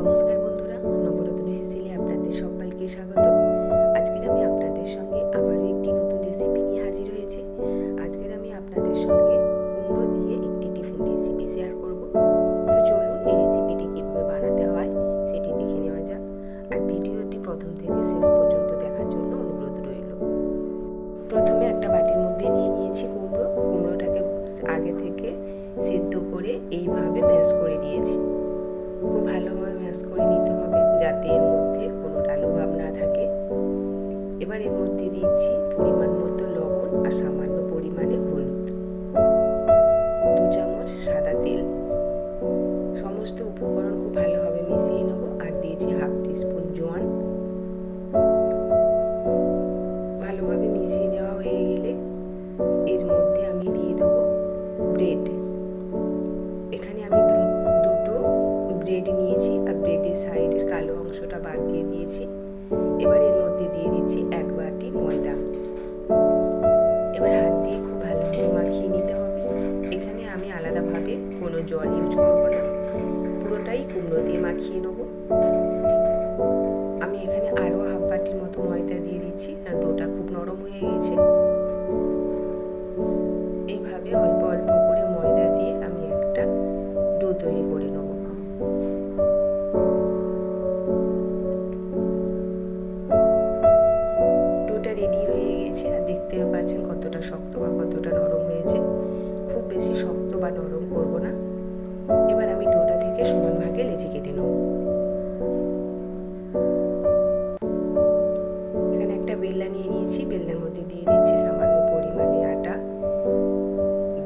নমস্কার বন্ধুরা, নবরত্ন হেসিলে আপনাদের সবাইকে স্বাগত। আজকের আমি আপনাদের সঙ্গে আবারও একটি নতুন রেসিপি নিয়ে হাজির হয়েছি। আজকের আমি আপনাদের সঙ্গে কুমড়ো দিয়ে একটি টিফিন রেসিপি শেয়ার করব। তো চলুন এই রেসিপিটি কীভাবে বানাতে হয়, সেটি দেখে নেওয়া যাক। আর ভিডিওটি প্রথম থেকে শেষ পর্যন্ত দেখার জন্য অনুরোধ রইল। প্রথমে একটা বাটির মধ্যে নিয়ে নিয়েছি কুমড়ো। কুমড়োটাকে আগে থেকে সেদ্ধ করে এইভাবে ম্যাশ করে নিয়েছি। খুব ভালোভাবে ম্যাশ করে নিতে হবে, যাতে এর মধ্যে কোনো ডালু ভাব না থাকে। এবার এর মধ্যে দিচ্ছি পরিমাণ মতো লবণ আর সামান্য বাদ দিয়ে দিয়েছি। এবার এর মধ্যে দিয়ে দিচ্ছি এক বাটি ময়দা। এবার হাত দিয়ে খুব ভালো করে মাখিয়ে নিতে হবে। এখানে আমি আলাদাভাবে কোনো জল ইউজ করব না। পুরোটাই কুমড়ো দিয়ে মাখিয়ে নেব। আমি এখানে আরও হাফ বাটির মতো ময়দা দিয়ে দিচ্ছি, কারণ ডোটা খুব নরম হয়ে গেছে। এইভাবে অল্প অল্প করে ময়দা দিয়ে আমি একটা ডো তৈরি করে নেব। রেডি আর দেখতে পাচ্ছেন কতটা শক্ত বা কতটা নরম হয়েছে। খুব বেশি শক্ত বা নরম করব না। এবার আমি ডোটা থেকে সমান ভাগে লেচি কেটে নেব। এখানে একটা বেল্লা নিয়ে নিয়েছি বেল্লার মধ্যে দিয়ে দিচ্ছি সামান্য পরিমাণে আটা।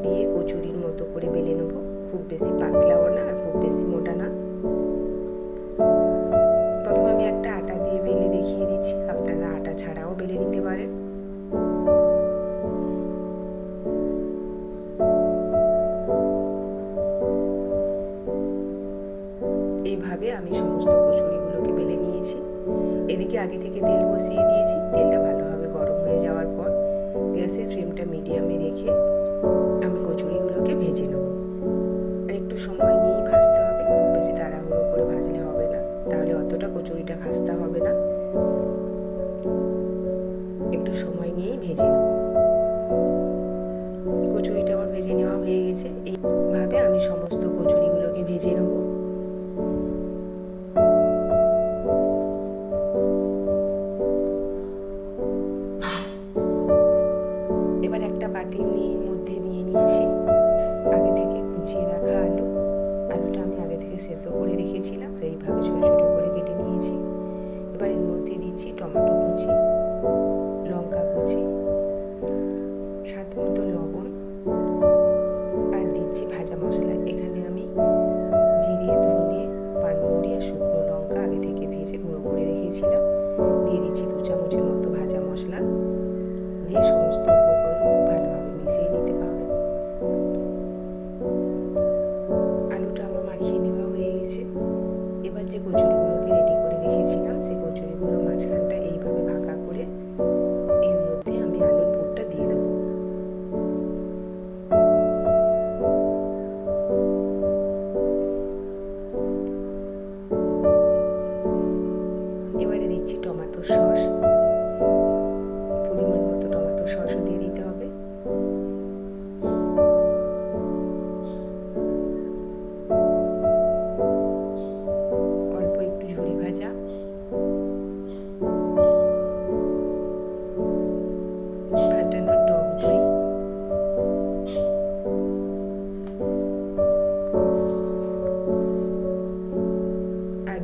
দিয়ে কচুরির মতো করে বেলে নেব। খুব বেশি পাতলাও এইভাবে আমি সমস্ত কচুরিগুলোকে বেলে নিয়েছি। এদিকে আগে থেকে তেল বসিয়ে দিয়েছি। তেলটা ভালোভাবে গরম হয়ে যাওয়ার পর গ্যাসের ফ্লেমটা মিডিয়ামে রেখে আমি কচুরিগুলোকে ভেজে নেব। আর একটু সময় নিয়েই ভাজতে হবে। খুব বেশি তাড়াহুড়ো করে ভাজলে হবে না। তাহলে অতটা কচুরিটা খাস্তা হবে না। একটু সময় নিয়েই ভেজে নেব। কচুরিটা আমার ভেজে নেওয়া হয়ে গেছে। এইভাবে আমি সমস্ত কচুরিগুলোকে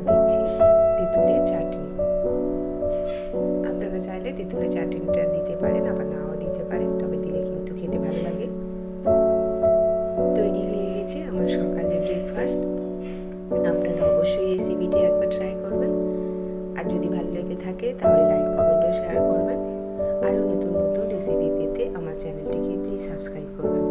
দিচ্ছি তেঁতুলের চাটনি। আপনারা চাইলে তেঁতুলের চাটনিটা দিতে পারেন, আবার নাও দিতে পারেন, তবে দিলে কিন্তু খেতে ভালো লাগে। তৈরি হয়ে গেছে আমার সকালের ব্রেকফাস্ট আপনারা অবশ্যই রেসিপিটি একবার ট্রাই করবেন। আর যদি ভালো লেগে থাকে, তাহলে লাইক কমেন্ট ও শেয়ার করবেন। আরও নতুন নতুন রেসিপি পেতে আমার চ্যানেলটিকে প্লিজ সাবস্ক্রাইব করবেন।